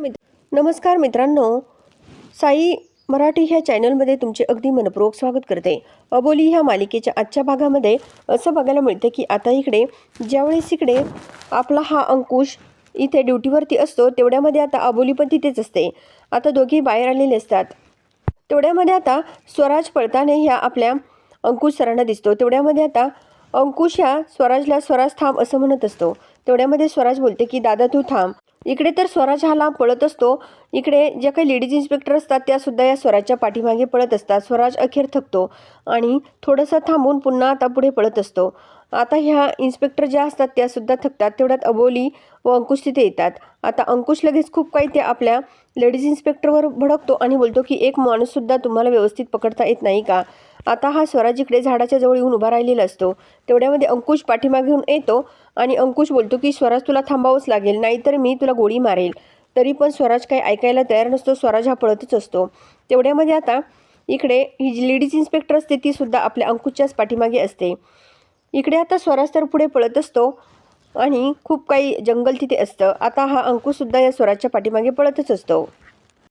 नमस्कार मित्रांनो. साई मराठी ह्या चॅनलमध्ये तुमचे अगदी मनपूर्वक स्वागत करते. अबोली ह्या मालिकेच्या आजच्या भागामध्ये असं बघायला मिळतं की आता इकडे ज्यावेळेस इकडे आपला हा अंकुश इथे ड्युटीवरती असतो तेवढ्यामध्ये आता अबोली पण तिथेच असते. आता दोघी बाहेर आलेले असतात. तेवढ्यामध्ये आता स्वराज पळताने ह्या आपल्या अंकुश सरांना दिसतो. तेवढ्यामध्ये आता अंकुश ह्या स्वराजला स्वराज थांब असं म्हणत असतो. तेवढ्यामध्ये स्वराज बोलते की दादा तू थांब. इकडे तर स्वराज हा लांब पळत असतो. इकडे ज्या काही लेडीज इन्स्पेक्टर असतात त्या सुद्धा या स्वराजच्या पाठीमागे पळत असतात. स्वराज अखेर थकतो आणि थोडंसं थांबून पुन्हा आता पुढे पळत असतो. आता ह्या इन्स्पेक्टर ज्या असतात त्या सुद्धा थकतात. तेवढ्यात अबोली व अंकुश तिथे येतात. आता अंकुश लगेच खूप काही ते आपल्या लेडीज इन्स्पेक्टरवर भडकतो आणि बोलतो की एक माणूससुद्धा तुम्हाला व्यवस्थित पकडता येत नाही का? आता हा स्वराज इकडे झाडाच्या जवळ येऊन उभा राहिलेला असतो. तेवढ्यामध्ये अंकुश पाठीमागे येतो आणि अंकुश बोलतो की स्वराज तुला थांबावंच लागेल नाहीतर मी तुला गोळी मारेल. तरी पण स्वराज काही ऐकायला तयार नसतो स्वराज हा पळतच असतो. तेवढ्यामध्ये आता इकडे ही जी लेडीज इन्स्पेक्टर असते ती सुद्धा आपल्या अंकुशच्याच पाठीमागे असते. इकडे आता स्वराज तर पुढे पळत असतो आणि खूप काही जंगल तिथे असतं. आता हा अंकुशसुद्धा या स्वराजच्या पाठीमागे पळतच असतो.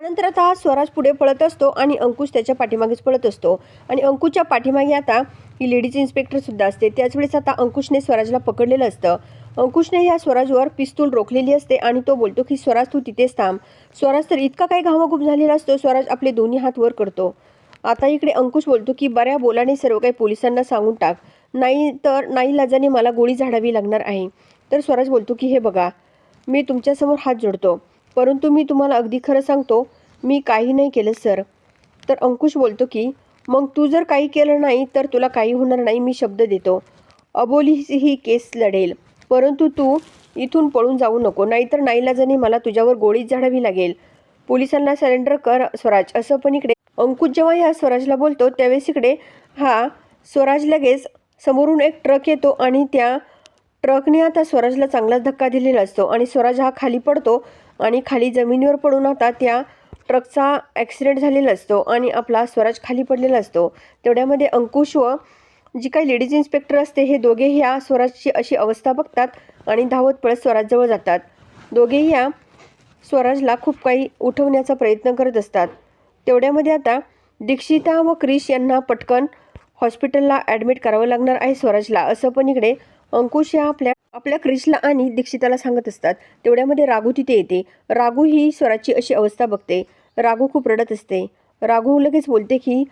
नंतर आता हा स्वराज पुढे पळत असतो आणि अंकुश त्याच्या पाठीमागेच पळत असतो. आणि अंकुशच्या पाठीमागे आता ही लेडीज इन्स्पेक्टरसुद्धा असते. त्याच वेळेस आता अंकुशने स्वराजला पकडलेलं असतं. अंकुशने ह्या स्वराजवर पिस्तूल रोखलेली असते आणि तो बोलतो की स्वराज तू तिथेच थांब. स्वराज तर इतका काही घामाघूम झालेला असतो. स्वराज आपले दोन्ही हात वर करतो. आता इकडे अंकुश बोलतो की बऱ्या बोलाने सर्व काही पोलिसांना सांगून टाक. नाही तर नाही लाजाने मला गोळी झाडावी लागणार आहे. तर स्वराज बोलतो की हे बघा मी तुमच्यासमोर हात जोडतो. परंतु मी तुम्हाला अगदी खरं सांगतो मी काही नाही केलं सर. तर अंकुश बोलतो की मग तू जर काही केलं नाही तर तुला काही होणार नाही मी शब्द देतो. अबोली ही केस लढेल. परंतु तू इथून पळून जाऊ नको नाहीतर नाईलाजाने मला तुझ्यावर गोळीच झाडावी लागेल. पोलिसांना सरेंडर कर स्वराज. असं पण इकडे अंकुश जेव्हा ह्या स्वराजला बोलतो त्यावेळेस इकडे हा स्वराज लगेच समोरून एक ट्रक येतो आणि त्या ट्रकने आता स्वराजला चांगलाच धक्का दिलेला असतो आणि स्वराज हा खाली पडतो. आणि खाली जमिनीवर पडून आता त्या ट्रकचा ॲक्सिडेंट झालेला असतो आणि आपला स्वराज खाली पडलेला असतो. तेवढ्यामध्ये अंकुश व जी काही लेडीज इन्स्पेक्टर असते हे दोघे ह्या स्वराजची अशी अवस्था बघतात आणि धावत पळत स्वराजजवळ जातात. दोघेही या स्वराजला खूप काही उठवण्याचा प्रयत्न करत असतात. तेवढ्यामध्ये आता दीक्षिता व क्रिश यांना पटकन हॉस्पिटलला ॲडमिट करावं लागणार आहे स्वराजला. असं पण इकडे अंकुश या आपल्या आपल्या क्रिशला आणि दीक्षिताला सांगत असतात. तेवढ्यामध्ये राघू तिथे येते. राघू ही स्वराजची अशी अवस्था बघते. राघू खूप रडत असते. राघू लगेच बोलते की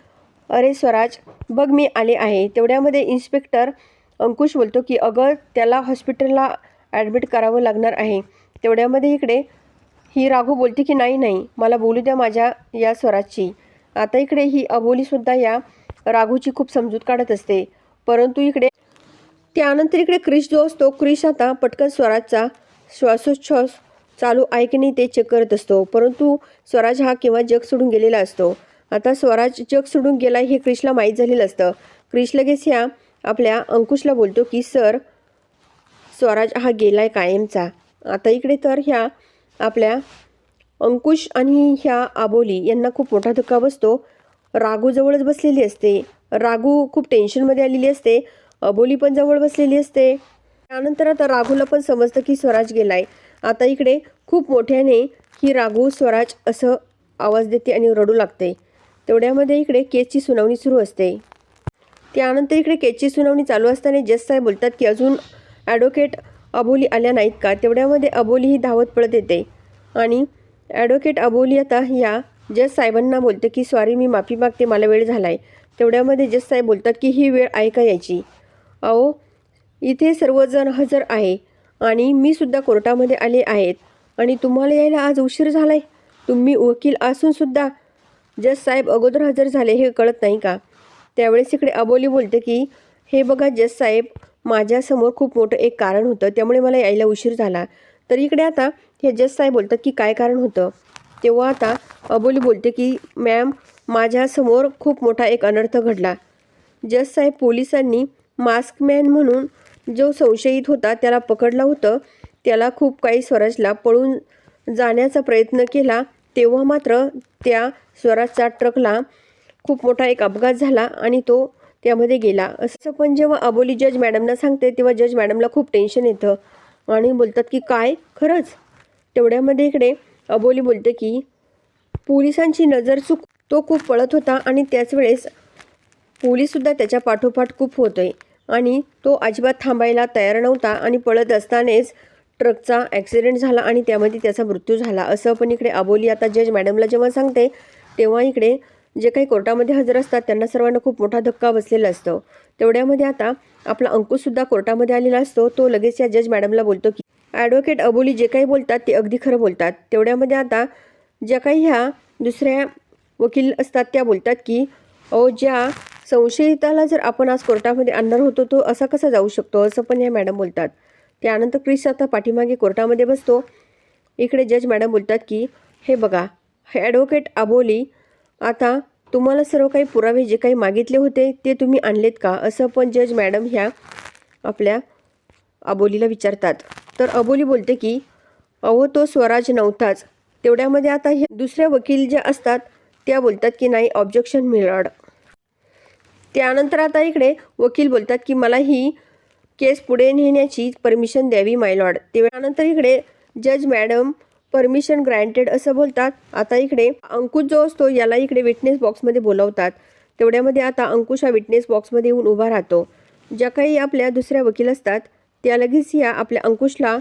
अरे स्वराज बघ मी आले आहे. तेवढ्यामध्ये इन्स्पेक्टर अंकुश बोलतो की अगं त्याला हॉस्पिटलला ॲडमिट करावं लागणार आहे. तेवढ्यामध्ये इकडे ही राघू बोलते की नाही नाही मला बोलू द्या माझ्या या स्वराजची. आता इकडे ही अबोलीसुद्धा या राघूची खूप समजूत काढत असते. परंतु इकडे त्यानंतर इकडे क्रिश जो असतो क्रिश आता पटकन स्वराजचा श्वासोच्छ्वास चालू आहे की नाही ते चेक करत असतो. परंतु स्वराज हा केव्हा जग सोडून गेलेला असतो? आता स्वराज जग सोडून गेला हे क्रिशला माहीत झालेलं असतं. क्रिश लगेच ह्या आपल्या अंकुशला बोलतो की सर स्वराज हा गेला आहे कायमचा. आता इकडे तर ह्या आपल्या अंकुश आणि ह्या आबोली यांना खूप मोठा धक्का बसतो. रागूजवळच बसलेली असते. रागू खूप टेन्शनमध्ये आलेली असते. अबोली पण जवळ बसलेली असते. त्यानंतर आता राघूला पण समजतं की स्वराज गेलाय. आता इकडे खूप मोठ्याने ही राघू स्वराज असं आवाज देते आणि रडू लागते. तेवढ्यामध्ये इकडे केसची सुनावणी सुरू असते. त्यानंतर इकडे केसची सुनावणी चालू असताना जज साहेब बोलतात की अजून ॲडव्होकेट अबोली आल्या नाहीत का? तेवढ्यामध्ये अबोली ही धावत पळत येते. आणि ॲडव्होकेट अबोली आता या जज साहेबांना बोलते की सॉरी मी माफी मागते मला वेळ झाला आहे तेवढ्यामध्ये जज साहेब बोलतात की ही वेळ आहे का अहो इथे सर्वजण हजर आहे आणि मी सुद्धा कोर्टामध्ये आले आहेत. आणि तुम्हाला यायला आज उशीर झाला आहे तुम्ही वकील असूनसुद्धा जज साहेब अगोदर हजर झाले हे कळत नाही का? त्यावेळेस इकडे अबोली बोलते की हे बघा जज साहेब माझ्यासमोर खूप मोठं एक कारण होतं. त्यामुळे मला यायला उशीर झाला. तर इकडे आता हे जज साहेब बोलतात की काय कारण होतं? तेव्हा आता अबोली बोलते की मॅम माझ्यासमोर खूप मोठा एक अनर्थ घडला. जज साहेब पोलिसांनी मास्कमॅन म्हणून जो संशयित होता त्याला पकडला होतं. त्याला खूप काही स्वराजला पळून जाण्याचा प्रयत्न केला. तेव्हा मात्र त्या स्वराजच्या ट्रकला खूप मोठा एक अपघात झाला आणि तो त्यामध्ये गेला. असं पण जेव्हा अबोली जज मॅडमना सांगते तेव्हा जज मॅडमला खूप टेन्शन येतं. आणि बोलतात की काय? खरंच? तेवढ्यामध्ये इकडे अबोली बोलते की पोलिसांची नजर चूक तो खूप पळत होता आणि त्याच वेळेस पोलीससुद्धा त्याच्या पाठोपाठ खूप होतोय. आणि तो अजिबात थांबायला तयार नव्हता आणि पळत असतानाच ट्रकचा ॲक्सिडेंट झाला आणि त्यामध्ये त्याचा मृत्यू झाला. असं पण इकडे अबोली आता जज मॅडमला जेव्हा सांगते तेव्हा इकडे जे काही कोर्टामध्ये हजर असतात त्यांना सर्वांना खूप मोठा धक्का बसलेला असतो. तेवढ्यामध्ये आता आपला अंकुशसुद्धा कोर्टामध्ये आलेला असतो. तो लगेच या जज मॅडमला बोलतो की ॲडव्होकेट अबोली जे काही बोलतात ते अगदी खरं बोलतात. तेवढ्यामध्ये आता ज्या काही ह्या दुसऱ्या वकील असतात त्या बोलतात की अहो ज्या संशयिताला जर आपण आज कोर्टामध्ये आणणार होतो तो असा कसा जाऊ शकतो? असं पण ह्या मॅडम बोलतात. त्यानंतर क्रिस आता पाठीमागे कोर्टामध्ये बसतो. इकडे जज मॅडम बोलतात की हे बघा हे ॲडव्होकेट अबोली आता तुम्हाला सर्व काही पुरावे जे काही मागितले होते ते तुम्ही आणलेत का? असं पण जज मॅडम ह्या आपल्या अबोलीला विचारतात. तर अबोली बोलते की अहो तो स्वराज नव्हताच. तेवढ्यामध्ये आता हे दुसऱ्या वकील ज्या असतात त्या बोलतात की नाही ऑब्जेक्शन मिळाड त्यानंतर आता इकडे वकील बोलतात की मला ही केस पुढे नेण्याची परमिशन द्यावी मायलॉर्ड त्यानंतर इकडे जज मॅडम परमिशन ग्रँटेड असं बोलतात. आता इकडे अंकुश जो असतो याला इकडे विटनेस बॉक्समध्ये बोलवतात. तेवढ्यामध्ये आता अंकुश हा विटनेस बॉक्समध्ये येऊन उभा राहतो. ज्या काही आपल्या दुसऱ्या वकील असतात त्या लगेच या आपल्या अंकुशला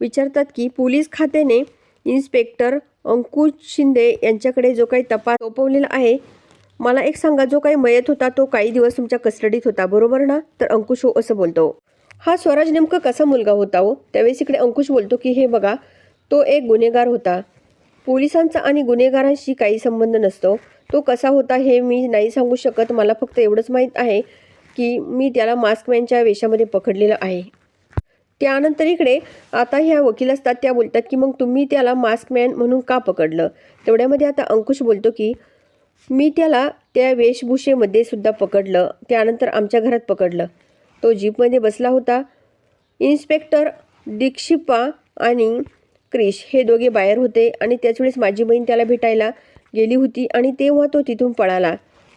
विचारतात की पोलीस खात्याने इन्स्पेक्टर अंकुश शिंदे यांच्याकडे जो काही तपास सोपवलेला आहे मला एक सांगा जो काही मयत होता तो काही दिवस तुमच्या कस्टडीत होता बरोबर ना? तर अंकुश हो असं बोलतो. हा स्वराज नेमका कसा मुलगा होता हो? त्यावेळेस इकडे अंकुश बोलतो की हे बघा तो एक गुन्हेगार होता. पोलिसांचा आणि गुन्हेगारांशी काही संबंध नसतो. तो कसा होता हे मी नाही सांगू शकत. मला फक्त एवढंच माहीत आहे की मी त्याला मास्कमॅनच्या वेशामध्ये पकडलेलं आहे. त्यानंतर इकडे आता ह्या वकील असतात त्या बोलतात की मग तुम्ही त्याला मास्कमॅन म्हणून का पकडलं? तेवढ्यामध्ये आता अंकुश बोलतो की मी त्याला त्या वेशभूषेमध्ये सुद्धा पकडलं. त्यानंतर आमच्या घरात पकडलं. तो जीपमध्ये बसला होता. इन्स्पेक्टर दीक्षिपा आणि क्रिश हे दोघे बाहेर होते आणि त्याचवेळेस माझी बहीण त्याला भेटायला गेली होती आणि तेव्हा तो तिथून पळाला.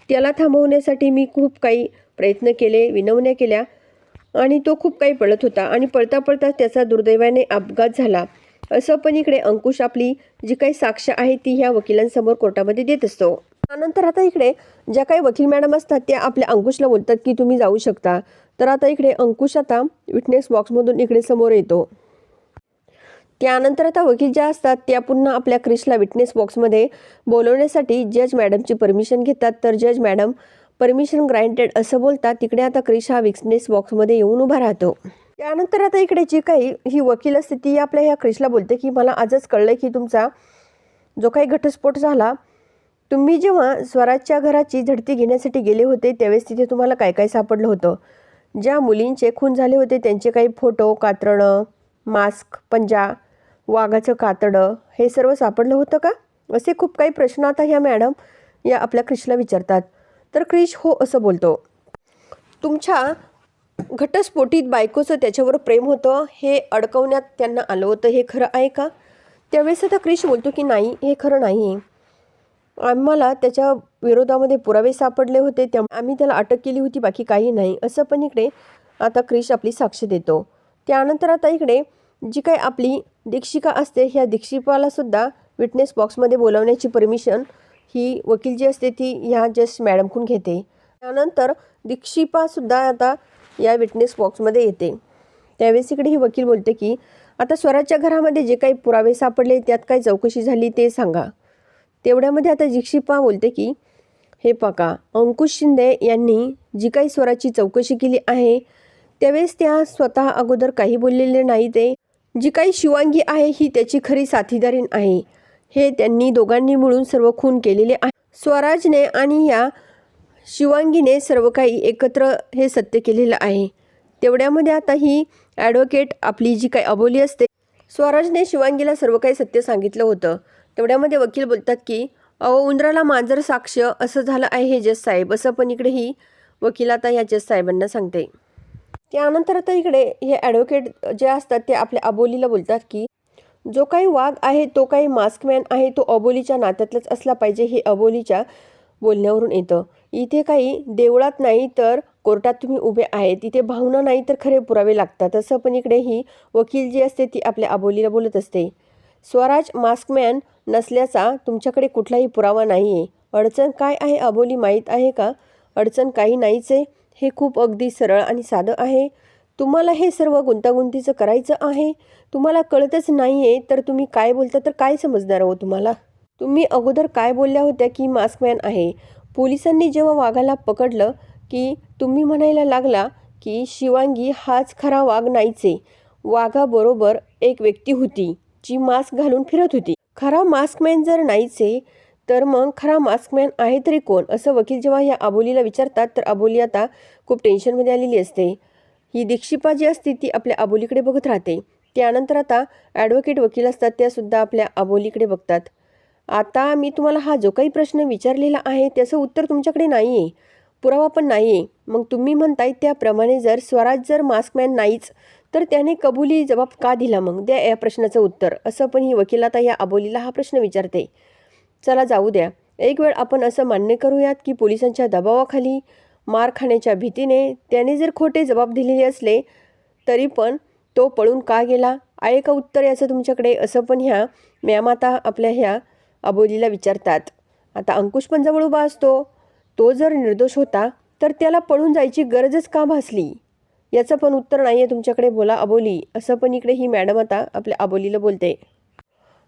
त्याला थांबवण्यासाठी मी खूप काही प्रयत्न केले विनवण्या केल्या आणि तो खूप काही पळत होता आणि पळता पळता त्याचा दुर्दैवाने अपघात झाला. असं पण इकडे अंकुश आपली जी काही साक्ष आहे ती ह्या वकिलांसमोर कोर्टामध्ये देत असतो. त्यानंतर आता इकडे ज्या काही वकील मॅडम असतात त्या आपल्या अंकुशला बोलतात की तुम्ही जाऊ शकता. तर आता इकडे अंकुश आता विटनेस बॉक्समधून इकडे समोर येतो. त्यानंतर आता वकील ज्या असतात त्या पुन्हा आपल्या क्रिशला विटनेस बॉक्समध्ये बोलवण्यासाठी जज मॅडमची परमिशन घेतात. तर जज मॅडम परमिशन ग्रँटेड असं बोलतात. तिकडे आता क्रिश हा विटनेस बॉक्समध्ये येऊन उभा राहतो. त्यानंतर आता इकडे जी काही ही वकील असते ती आपल्या ह्या क्रिशला बोलते की मला आजच कळलं की तुमचा जो काही घटस्फोट झाला तुम्ही जेव्हा स्वराजच्या घराची झडती घेण्यासाठी गेले होते त्यावेळेस तिथे तुम्हाला काय काय सापडलं होतं? ज्या मुलींचे खून झाले होते त्यांचे काही फोटो कातरणं मास्क पंजा वाघाचं कातडं हे सर्व सापडलं होतं का? असे खूप काही प्रश्न आता ह्या मॅडम या आपल्या क्रिशला विचारतात. तर क्रिश हो असं बोलतो. तुमच्या घटस्फोटीत बायकोचं त्याच्यावर प्रेम होतं हे अडकवण्यात त्यांना आलं होतं हे खरं आहे का? त्यावेळेस आता क्रिश बोलतो की नाही हे खरं नाही. आम्हाला त्याच्या विरोधामध्ये पुरावे सापडले होते त्या आम्ही त्याला अटक केली होती बाकी काही नाही. असं पण इकडे आता क्रिश आपली साक्ष देतो. त्यानंतर आता इकडे जी काही आपली दीक्षिका असते ह्या दीक्षिपालासुद्धा विटनेस बॉक्समध्ये बोलावण्याची परमिशन ही वकील जी असते ती ह्या जस्ट मॅडमकडून घेते. त्यानंतर दीक्षिपासुद्धा आता या विटनेस बॉक्समध्ये येते. त्यावेळेस इकडे ही वकील बोलते की आता स्वराजच्या घरामध्ये जे काही पुरावे सापडले त्यात काही चौकशी झाली ते सांगा. तेवढ्यामध्ये आता जिक्षिपा बोलते की हे पका अंकुश शिंदे यांनी जी काही स्वराची चौकशी केली आहे त्यावेळेस त्या स्वतः अगोदर काही बोललेले नाही ते. जी काही शिवांगी आहे ही त्याची खरी साथीदारीण आहे. हे त्यांनी दोघांनी मिळून सर्व खून केलेले आहे. स्वराजने आणि या शिवांगीने सर्व काही एकत्र हे सत्य केलेलं आहे. तेवढ्यामध्ये आता ही ॲडव्होकेट आपली जी काही अबोली असते स्वराजने शिवांगीला सर्व काही सत्य सांगितलं होतं. तेवढ्यामध्ये वकील बोलतात की अहो उंदराला मांजर साक्ष असं झालं आहे हे जज साहेब. असं पण इकडे ही वकील आता या जज साहेबांना सांगते. त्यानंतर आता इकडे हे ॲडव्होकेट जे असतात ते आपल्या अबोलीला बोलतात की जो काही वाघ आहे तो काही मास्कमॅन आहे तो अबोलीच्या नात्यातलाच असला पाहिजे हे अबोलीच्या बोलण्यावरून येतं. इथे काही देवळात नाही तर कोर्टात तुम्ही उभे आहे तिथे भावना नाही तर खरे पुरावे लागतात. असं पण इकडे ही वकील जी असते ती आपल्या अबोलीला बोलत असते. स्वराज मास्कमॅन नसल्याचा तुमच्याकडे कुठलाही पुरावा नाही आहे अडचण काय आहे अबोली माहीत आहे का? अडचण काही नाहीच आहे. हे खूप अगदी सरळ आणि साधं आहे. तुम्हाला हे सर्व गुंतागुंतीचं करायचं आहे? तुम्हाला कळतच नाही आहे तर तुम्ही काय बोलता तर काय समजणार हो तुम्हाला? तुम्ही अगोदर काय बोलल्या होत्या की मास्कमॅन आहे? पोलिसांनी जेव्हा वाघाला पकडलं की तुम्ही म्हणायला लागला की शिवांगी हाच खरा वाघ नाहीच. आहे वाघाबरोबर एक व्यक्ती होती. जी मास्क घालून फिरत होती. खरा मास्कमॅन जर नाहीचे तर मग खरा मास्कमॅन आहे तरी कोण? असं वकील जेव्हा या अबोलीला विचारतात तर अबोली आता खूप टेन्शनमध्ये आलेली असते. ही दीक्षिपा जी असते ती आपल्या अबोलीकडे बघत राहते. त्यानंतर आता ॲडव्होकेट वकील असतात त्यासुद्धा आपल्या अबोलीकडे बघतात. आता मी तुम्हाला हा जो काही प्रश्न विचारलेला आहे त्याचं उत्तर तुमच्याकडे नाही आहे पुरावा पण नाही आहे मग तुम्ही म्हणताय त्याप्रमाणे जर स्वराज जर मास्कमॅन नाहीच तर त्याने कबुली जबाब का दिला मग? द्या या प्रश्नाचं उत्तर. असं पण ही वकील आता या अबोलीला हा प्रश्न विचारते. चला जाऊ द्या. एक वेळ आपण असं मान्य करूयात की पोलिसांच्या दबावाखाली मार खाण्याच्या भीतीने त्याने जर खोटे जबाब दिलेले असले तरी पण तो पळून का गेला? आहे का उत्तर याचं तुमच्याकडे? असं पण ह्या म्यामाता आपल्या ह्या अबोलीला विचारतात. आता अंकुश पण जवळ उभा असतो. तो जर निर्दोष होता तर त्याला पळून जायची गरजच का भासली? याचं पण उत्तर नाही आहे तुमच्याकडे बोला अबोली. असं पण इकडे ही मॅडम आता आपल्या अबोलीला बोलते.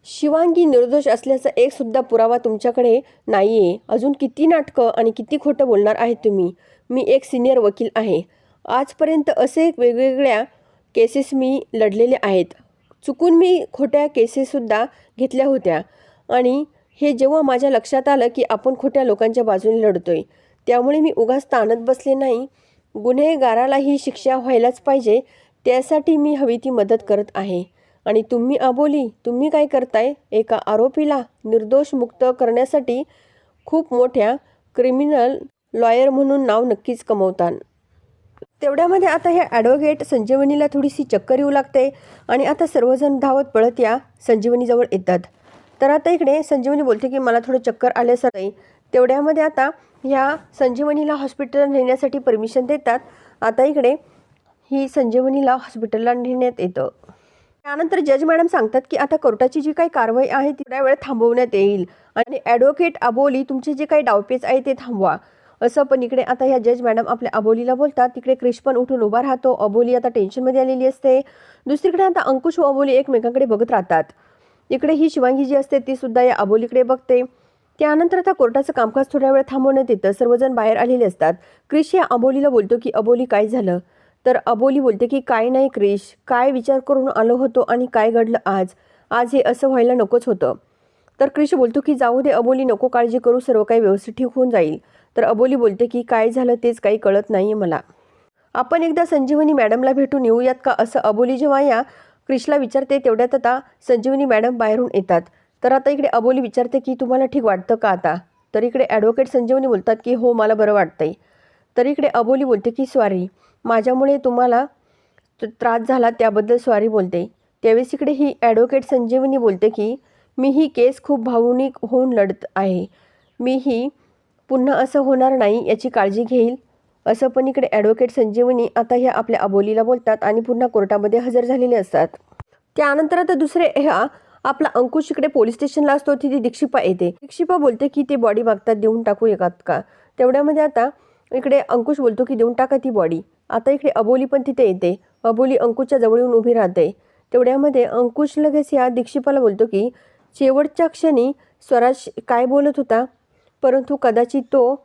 शिवांगी निर्दोष असल्याचा एकसुद्धा पुरावा तुमच्याकडे नाही आहे अजून किती नाटकं आणि किती खोटं बोलणार आहेत तुम्ही? मी एक सिनियर वकील आहे. आजपर्यंत असे वेगवेगळ्या केसेस मी लढलेले आहेत. चुकून मी खोट्या केसेससुद्धा घेतल्या होत्या. आणि हे जेव्हा माझ्या लक्षात आलं की आपण खोट्या लोकांच्या बाजूने लढतोय त्यामुळे मी उगाच ताणत बसले नाही. गुन्हेगारालाही शिक्षा व्हायलाच पाहिजे त्यासाठी मी हवी ती मदत करत आहे. आणि तुम्ही आबोली तुम्ही काय करताय? एका आरोपीला निर्दोष मुक्त करण्यासाठी खूप मोठ्या क्रिमिनल लॉयर म्हणून नाव नक्कीच कमवतान. तेवढ्यामध्ये आता हे ॲडव्होकेट संजीवनीला थोडीशी चक्कर येऊ लागते आणि आता सर्वजण धावत पळत या संजीवनीजवळ येतात. तर आता इकडे संजीवनी बोलते की मला थोडं चक्कर आल्यासारखं आहे. तेवढ्यामध्ये आता ह्या संजीवनीला हॉस्पिटलला नेण्यासाठी परमिशन देतात. आता इकडे ही संजीवनीला हॉस्पिटलला नेण्यात येतं. त्यानंतर जज मॅडम सांगतात की आता कोर्टाची जी काही कारवाई आहे ती थोड्या वेळ थांबवण्यात येईल. आणि ॲडव्होकेट अबोली तुमचे जे काही डावपेच आहे ते थांबवा. असं पण इकडे आता ह्या जज मॅडम आपल्या अबोलीला बोलतात. तिकडे क्रिश पण उठून उभा राहतो. अबोली आता टेन्शनमध्ये आलेली असते. दुसरीकडे आता अंकुश व अबोली एकमेकांकडे बघत राहतात. इकडे ही शिवांगी जी असते ती सुद्धा या अबोलीकडे बघते. त्यानंतर आता कोर्टाचं कामकाज थोड्या वेळ थांबवण्यात येतं. सर्वजण बाहेर आलेले असतात. क्रिश या अबोलीला बोलतो की अबोली काय झालं? तर अबोली बोलते की काय नाही क्रिश काय विचार करून आलो होतो आणि काय घडलं आज? आज हे असं व्हायला नकोच होतं. तर क्रिश बोलतो की जाऊ दे अबोली नको काळजी करू सर्व काही व्यवस्थित ठीक होऊन जाईल. तर अबोली बोलते की काय झालं तेच काही कळत नाही आहे मला. आपण एकदा संजीवनी मॅडमला भेटून येऊयात का? असं अबोली जेव्हा या क्रिशला विचारते तेवढ्यात आता संजीवनी मॅडम बाहेरून येतात. तर आता इकडे अबोली विचारते की तुम्हाला ठीक वाटतं का आता? तर इकडे ॲडव्होकेट संजीवनी बोलतात की हो मला बरं वाटतंय. तर इकडे अबोली बोलते की स्वारी माझ्यामुळे तुम्हाला त्रास झाला त्याबद्दल स्वारी बोलते. त्यावेळेस इकडे ही ॲडव्होकेट संजीवनी बोलते की मी ही केस खूप भावनिक होऊन लढत आहे. मी ही पुन्हा असं होणार नाही याची काळजी घेईल. असं पण इकडे ॲडव्होकेट संजीवनी आता ह्या आपल्या अबोलीला बोलतात आणि पुन्हा कोर्टामध्ये हजर झालेले असतात. त्यानंतर आता दुसरे ह्या आपला अंकुश इकडे पोलीस स्टेशनला असतो तिथे दीक्षिपा येते. दीक्षिपा बोलते की ते बॉडी मागतात देऊन टाकू एकात का? तेवढ्यामध्ये आता इकडे अंकुश बोलतो की देऊन टाका ती बॉडी आता इकडे अबोली पण तिथे येते. अबोली अंकुशच्या जवळ येऊन उभी राहते. तेवढ्यामध्ये अंकुश लगेच या दीक्षिपाला बोलतो की शेवटच्या क्षणी स्वराज काय बोलत होता? परंतु कदाचित तो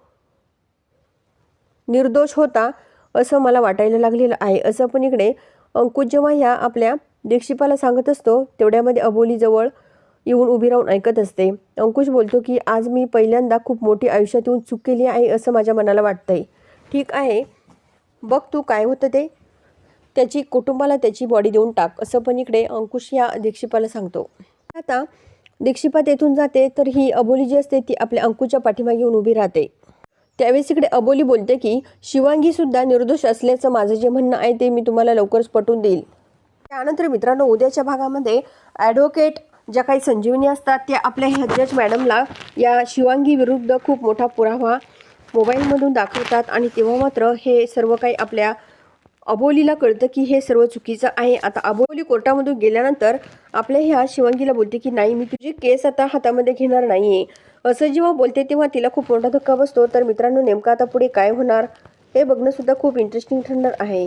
निर्दोष होता असं मला वाटायला लागलेलं आहे. असं पण इकडे अंकुश जेव्हा ह्या आपल्या दीक्षिपाला सांगत असतो तेवढ्यामध्ये अबोलीजवळ येऊन उभी राहून ऐकत असते. अंकुश बोलतो की आज मी पहिल्यांदा खूप मोठी आयुष्यात येऊन चूक केली आहे असं माझ्या मनाला वाटतंय. ठीक आहे. बघ तू काय होतं ते. त्याची कुटुंबाला त्याची बॉडी देऊन टाक. असं पण इकडे अंकुश या दीक्षिपाला सांगतो. आता दीक्षिपा तेथून जाते तर ही अबोली जी असते ती आपल्या अंकुच्या पाठीमागे येऊन उभी राहते. त्यावेळेस इकडे अबोली बोलते की शिवांगी सुद्धा निर्दोष असल्याचं माझं जे म्हणणं आहे ते मी तुम्हाला लवकरच पटवून देईल. त्यानंतर मित्रांनो उद्याच्या भागामध्ये ॲडव्होकेट ज्या काही संजीवनी असतात त्या आपल्या ह्या जज मॅडमला या शिवांगी विरुद्ध खूप मोठा पुरावा मोबाईलमधून दाखवतात आणि तेव्हा मात्र हे सर्व काही आपल्या अबोलीला कळतं की हे सर्व चुकीचं आहे. आता अबोली कोर्टामधून गेल्यानंतर आपल्या ह्या शिवांगीला बोलते की नाही मी तुझी केस आता हातामध्ये घेणार नाहीये. असं जेव्हा बोलते तेव्हा तिला खूप मोठा धक्का बसतो. तर मित्रांनो नेमकं आता पुढे काय होणार हे बघणंसुद्धा खूप इंटरेस्टिंग ठरणार आहे.